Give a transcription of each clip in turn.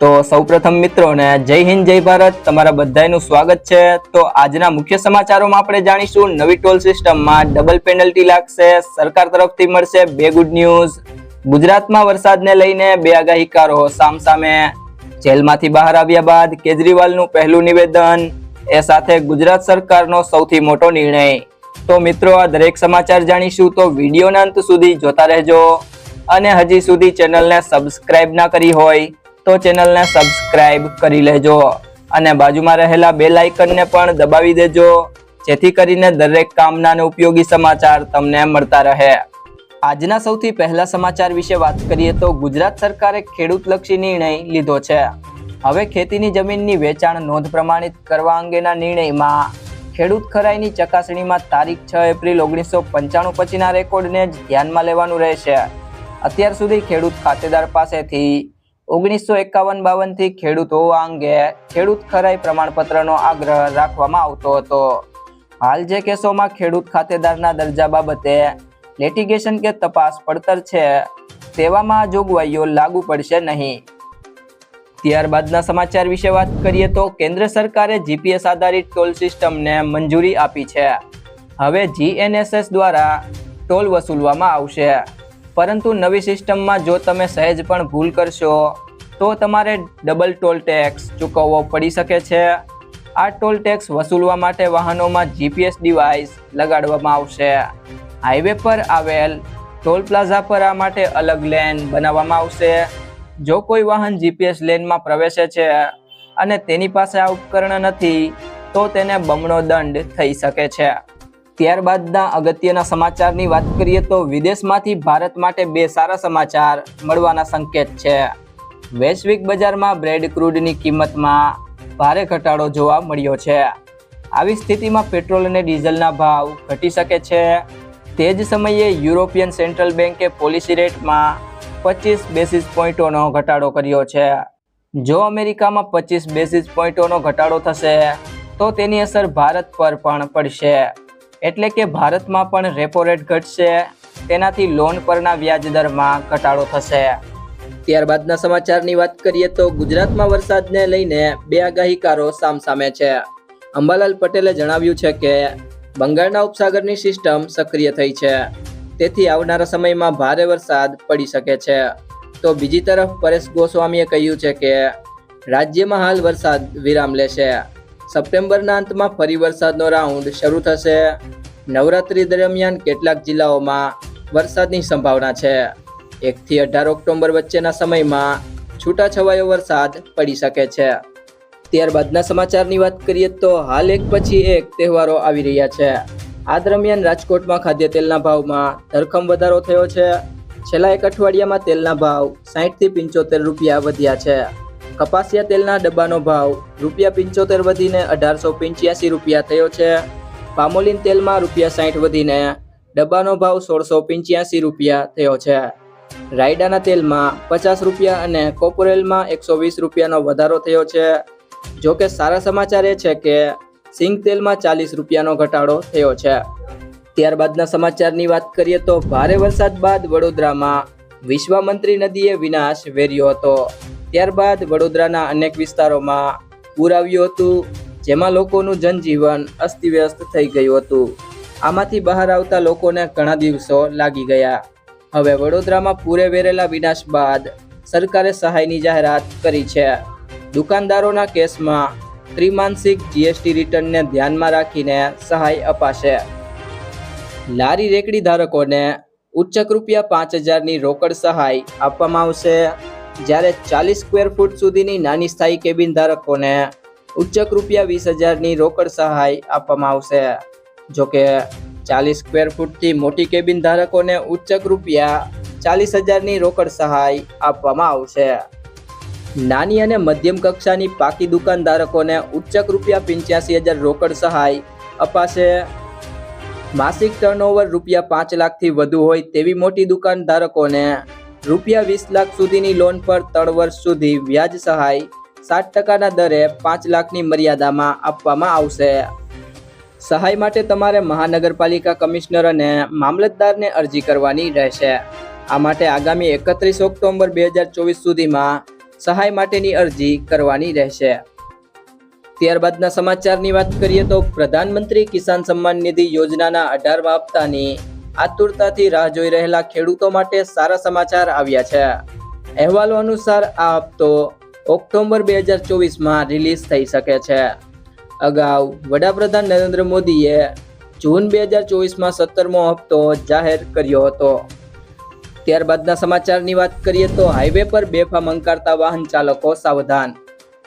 તો સૌપ્રથમ મિત્રોને જય હિન્દ, જય ભારત. તમારા બધાનું સ્વાગત છે. તો આજના મુખ્ય સમાચારોમાં આપણે જાણીશું, નવી ટોલ સિસ્ટમમાં ડબલ પેનલ્ટી લાગશે, સરકાર તરફથી મળશે બે ગુડ ન્યૂઝ ગુજરાતમાં વરસાદને લઈને બે આગાહીકારો સામસામે. જેલમાંથી બહાર આવ્યા બાદ કેજરીવાલનું પહેલું નિવેદન, એ સાથે ગુજરાત સરકારનો સૌથી મોટો નિર્ણય. તો મિત્રો, આ દરેક સમાચાર જાણીશું તો વિડીયોના અંત સુધી જોતા રહેજો. અને હજી સુધી ચેનલને સબસ્ક્રાઇબ ના કરી હોય તો ચેનલને સબસ્ક્રાઇબ કરી લેજો અને બાજુમાં રહેલા બે લાઇકનને પણ દબાવી દેજો, જેથી કરીને દરેક કામના ઉપયોગી સમાચાર તમને મળતા રહે. આજના સૌથી પહેલા સમાચાર વિશે વાત કરીએ તો ગુજરાત સરકારે ખેડૂતલક્ષી નિર્ણય લીધો છે. હવે ખેતીની જમીનની વેચાણ નોંધ પ્રમાણિત કરવા અંગેના નિર્ણયમાં ખેડૂત ખરાઈની ચકાસણીમાં તારીખ છ એપ્રિલ ઓગણીસો પંચાણું પછીના રેકોર્ડને જ ધ્યાનમાં લેવાનું રહેશે. અત્યાર સુધી ખેડૂત ખાતેદાર પાસેથી ઓગણીસો એકાવન બાવનથી ખેડૂતો અંગે ખેડૂત ખરાઈ પ્રમાણપત્રનો આગ્રહ રાખવામાં આવતો હતો. હાલ જે કેસોમાં ખેડૂત ખાતેદારના દરજા બાબતે લેટિગેશન કે તપાસ પડતર છે, તેવામાં જોગવાઈઓ લાગુ પડશે નહીં. ત્યારબાદના સમાચાર વિશે વાત કરીએ તો કેન્દ્ર સરકારે જીપીએસ આધારિત ટોલ સિસ્ટમને મંજૂરી આપી છે. હવે જીએનએસએસ દ્વારા ટોલ વસૂલવામાં આવશે. પરંતુ નવી સિસ્ટમમાં જો તમે સહેજ પણ ભૂલ કરશો તો તમારે ડબલ ટોલ ટેક્સ ચૂકવવો પડી શકે છે. આ ટોલ ટેક્સ વસૂલવા માટે વાહનોમાં જીપીએસ ડિવાઇસ લગાડવામાં આવશે. હાઈવે પર આવેલ ટોલ પ્લાઝા પર આ માટે અલગ લેન બનાવવામાં આવશે. જો કોઈ વાહન જીપીએસ લેનમાં પ્રવેશે છે અને તેની પાસે આ ઉપકરણ નથી, તો તેને બમણો દંડ થઈ શકે છે. ત્યારબાદના અગત્યના સમાચારની વાત કરીએ તો વિદેશમાંથી ભારત માટે બે સારા સમાચાર મળવાના સંકેત છે. વૈશ્વિક બજારમાં બ્રેડ ક્રૂડની કિંમતમાં ભારે ઘટાડો જોવા મળ્યો છે. આવી સ્થિતિમાં પેટ્રોલ અને ડીઝલના ભાવ ઘટી શકે છે. તે જ સમયે યુરોપિયન સેન્ટ્રલ બેન્કે પોલિસી રેટમાં પચીસ બેસિસ પોઈન્ટોનો ઘટાડો કર્યો છે. જો અમેરિકામાં પચીસ બેસિસ પોઈન્ટોનો ઘટાડો થશે, તો તેની અસર ભારત પર પણ પડશે. એટલે કે ભારતમાં પણ રેપો રેટ ઘટશે, તેનાથી લોન પરના વ્યાજ દરમાં ઘટાડો થશે. ત્યારબાદના સમાચારની વાત કરીએ તો ગુજરાતમાં વરસાદને લઈને બે આગાહીકારો સામસામે છે. અંબાલાલ પટેલે જણાવ્યું છે કે, બંગાળના ઉપસાગરની સિસ્ટમ સક્રિય થઈ છે. તેથી આવનારા સમયમાં ભારે વરસાદ પડી શકે છે. તો બીજી તરફ પરેશ ગોસ્વામીએ કહ્યું છે કે, રાજ્યમાં હાલ વરસાદ વિરામ લેશે. સપ્ટેમ્બરના અંતમાં ફરી વરસાદનો રાઉન્ડ શરૂ થશે. નવરાત્રી દરમિયાન કેટલાક જિલ્લાઓમાં વરસાદની સંભાવના છે. એકથી અઢાર ઓક્ટોબર વચ્ચેના સમયમાં છૂટાછવાયો વરસાદ પડી શકે છે. ત્યારબાદના સમાચારની વાત કરીએ તો હાલ એક પછી એક તહેવારો આવી રહ્યા છે. આ દરમિયાન રાજકોટમાં ખાદ્ય તેલના ભાવમાં ધરખમ વધારો થયો છે. છેલ્લા એક અઠવાડિયામાં તેલના ભાવ સાહીઠથી પંચોતેર રૂપિયા વધ્યા છે. કપાસિયા તેલના ડબ્બાનો ભાવ રૂપિયા પંચોતેર વધીને અઢારસો પંચ્યાસી રૂપિયા થયો છે. પામોલિન તેલમાં રૂપિયા સાહીઠ વધીને ડબ્બાનો ભાવ સોળસો પંચ્યાસી રૂપિયા થયો છે. રાયડાના તેલમાં પચાસ રૂપિયા અને કોપરેલમાં એકસો વીસ રૂપિયાનો વધારો થયો છે. જો કે સારા સમાચાર એ છે કે સિંગ તેલમાં ચાલીસ રૂપિયાનો ઘટાડો થયો છે. ત્યારબાદના સમાચારની વાત કરીએ તો ભારે વરસાદ બાદ વડોદરામાં વિશ્વામંત્રી નદીએ વિનાશ વેર્યો હતો. ત્યારબાદ વડોદરાના અનેક વિસ્તારોમાં પૂર આવ્યું હતું, જેમાં લોકોનું જનજીવન અસ્તવ્યસ્ત થઈ ગયું હતું. આમાંથી બહાર આવતા લોકોને ઘણા દિવસો લાગી ગયા. હવે વડોદરામાં પૂરે વેરેલા વિનાશ બાદ સરકારે સહાયની જાહેરાત કરી છે. દુકાનદારોના કેસમાં ત્રિમાનસિક જીએસટી રિટર્નને ધ્યાનમાં રાખીને સહાય અપાશે. લારી રેકડી ધારકોને ઉચ્ચક રૂપિયા પાંચ હજારની રોકડ સહાય આપવામાં આવશે. જ્યારે ચાલીસ સ્ક્વેર ફૂટ સુધીની નાની સ્થાયી કેબિન ધારકોને ઉચ્ચક રૂપિયા વીસ હજારની રોકડ સહાય આપવામાં આવશે. જોકે ચાલીસ સ્ક્વેર ફૂટથી મોટી કેબિન ધારકોને ઉચ્ચક રૂપિયા ચાલીસ હજારની રોકડ સહાય આપવામાં આવશે. નાની અને મધ્યમ કક્ષાની પાકી દુકાનધારકોને ઉચ્ચક રૂપિયા પંચ્યાસી હજાર રોકડ સહાય અપાશે. માસિક ટર્નઓવર રૂપિયા પાંચ લાખથી વધુ હોય તેવી મોટી દુકાનધારકોને રૂપિયા વીસ લાખ સુધીની લોન પર ત્રણ વર્ષ સુધી વ્યાજ સહાય સાત ટકાના દરે પાંચ લાખની મર્યાદામાં આપવામાં આવશે. સહાય માટે તમારે મહાનગરપાલિકા કમિશનર અને મામલતદારને અરજી કરવાની રહેશે. આ માટે આગામી એકત્રીસ ઓક્ટોબર બે હજાર ચોવીસ સુધીમાં સહાય માટેની અરજી કરવાની રહેશે. ત્યારબાદના સમાચારની વાત કરીએ તો પ્રધાનમંત્રી કિસાન સન્માન નિધિ યોજનાના અઢારમા હપ્તાની આતુરતાથી રાહ જોઈ રહેલા ખેડૂતો માટે સારા સમાચાર આવ્યા છે. અહેવાલો અનુસાર આ હપ્તો ઓક્ટોબર બે હજાર ચોવીસમાં રિલીઝ થઈ શકે છે. અગાઉ વડાપ્રધાન નરેન્દ્ર મોદીએ જૂન બે હજાર ચોવીસમાં સત્તરમો હપ્તો જાહેર કર્યો હતો. ત્યારબાદના સમાચારની વાત કરીએ તો હાઈવે પર બેફામ અંકારતા વાહન ચાલકો સાવધાન.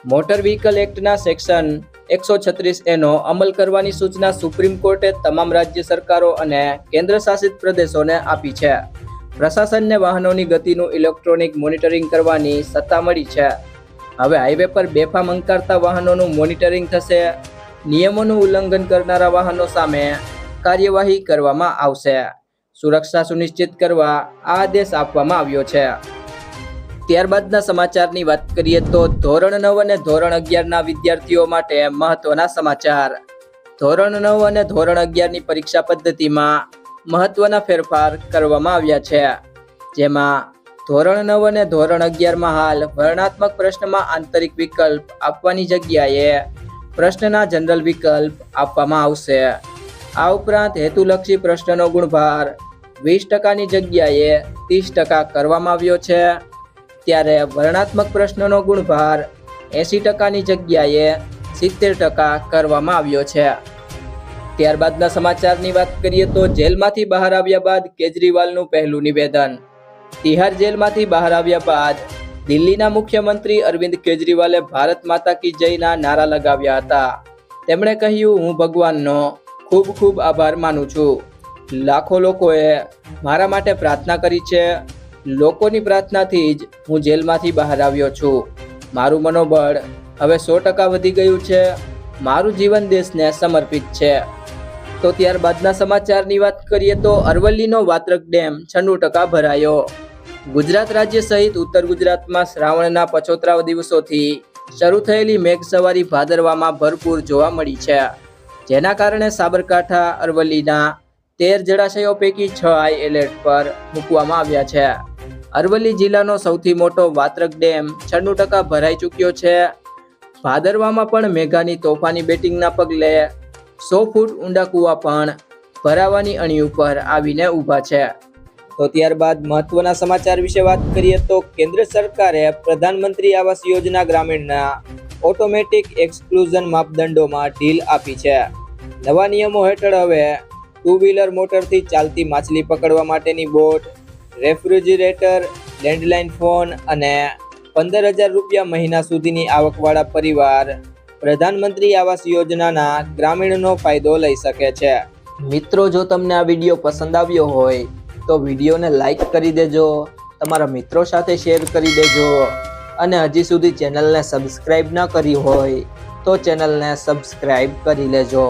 મોટર વ્હીકલ એક્ટના સેક્શન એકસો છત્રીસ એનો અમલ કરવાની સૂચના સુપ્રીમ કોર્ટે તમામ રાજ્ય સરકારો અને કેન્દ્ર શાસિત પ્રદેશોને આપી છે. પ્રશાસનને વાહનોની ગતિનું ઇલેક્ટ્રોનિક મોનિટરિંગ કરવાની સત્તા મળી છે. હવે હાઈવે પર બેફામ અંકારતા વાહનોનું મોનિટરિંગ થશે. નિયમોનું ઉલ્લંઘન કરનારા વાહનો સામે કાર્યવાહી કરવામાં આવશે. સુરક્ષા સુનિશ્ચિત કરવા આદેશ આપવામાં આવ્યો છે. ત્યારબાદના સમાચારની વાત કરીએ તો ધોરણ નવ અને ધોરણ અગિયારના વિદ્યાર્થીઓ માટે મહત્વના સમાચાર. ધોરણ નવ અને ધોરણ અગિયારની પરીક્ષા પદ્ધતિમાં મહત્વના ફેરફાર કરવામાં આવ્યા છે. જેમાં ધોરણ નવ અને ધોરણ અગિયારમાં હાલ વર્ણાત્મક પ્રશ્નમાં આંતરિક વિકલ્પ આપવાની જગ્યાએ પ્રશ્નના જનરલ વિકલ્પ આપવામાં આવશે. આ ઉપરાંત હેતુલક્ષી પ્રશ્નનો ગુણભાર વીસ ટકાની જગ્યાએ ત્રીસ ટકા કરવામાં આવ્યો છે. ત્યારે વર્ણાત્મક પ્રશ્નનો ગુણભાર એંસી ટકાની જગ્યાએ સિત્તેર ટકા કરવામાં આવ્યો છે. ત્યારબાદના સમાચારની વાત કરીએ તો જેલમાંથી બહાર આવ્યા બાદ કેજરીવાલનું પહેલું નિવેદન. તિહાર જેલમાંથી બહાર આવ્યા બાદ દિલ્હીના મુખ્યમંત્રી અરવિંદ કેજરીવાલે ભારત માતા કી જયના નારા લગાવ્યા હતા. તેમણે કહ્યું, હું ભગવાનનો ખૂબ ખૂબ આભાર માનું છું. લાખો લોકોએ મારા માટે પ્રાર્થના કરી છે. લોકોની પ્રાર્થનાથી જ હું જેલમાંથી બહાર આવ્યો છું. મારું મનોબળ હવે સો ટકા વધી ગયું છે. મારું જીવન દેશને સમર્પિત છે. તો ત્યારબાદના સમાચારની વાત કરીએ તો અરવલ્લીનો વાત્રક ડેમ છન્નું ટકા ભરાયો. ગુજરાત રાજ્ય સહિત ઉત્તર ગુજરાતમાં શ્રાવણના પચોતરા દિવસોથી શરૂ થયેલી મેઘસવારી ભાદરવામાં ભરપૂર જોવા મળી છે. જેના કારણે સાબરકાંઠા, અરવલ્લીના તેર જળાશયો પૈકી છ હાઈ એલર્ટ પર મૂકવામાં આવ્યા છે. અરવલ્લી જિલ્લાનો સૌથી મોટો વાત્રક ડેમ છન્નું ટકા ભરાઈ ચૂક્યો છે. ભાદરવામાં પણ મેઘાની તોફાની બેટિંગના પગલે સો ફૂટ ઊંડા કૂવા પણ ભરાવાની અણી ઉપર આવીને ઊભા છે. તો ત્યારબાદ મહત્વના સમાચાર વિશે વાત કરીએ તો કેન્દ્ર સરકારે પ્રધાનમંત્રી આવાસ યોજના ગ્રામીણના ઓટોમેટિક એક્સક્લુઝન માપદંડોમાં ઢીલ આપી છે. નવા નિયમો હેઠળ હવે ટુ વ્હીલર મોટરથી ચાલતી માછલી પકડવા માટેની બોટ, રેફ્રિજરેટર, લેન્ડલાઇન ફોન અને પંદર હજાર રૂપિયા મહિના સુધીની આવકવાળા પરિવાર પ્રધાનમંત્રી આવાસ યોજનાના ગ્રામીણનો ફાયદો લઈ શકે છે. મિત્રો, જો તમને આ વીડિયો પસંદ આવ્યો હોય, તો વિડીયોને લાઈક કરી દેજો, તમારા મિત્રો સાથે શેર કરી દેજો, અને હજી સુધી ચેનલને સબસ્ક્રાઈબ ન કરી હોય, તો ચેનલને સબસ્ક્રાઈબ કરી લેજો.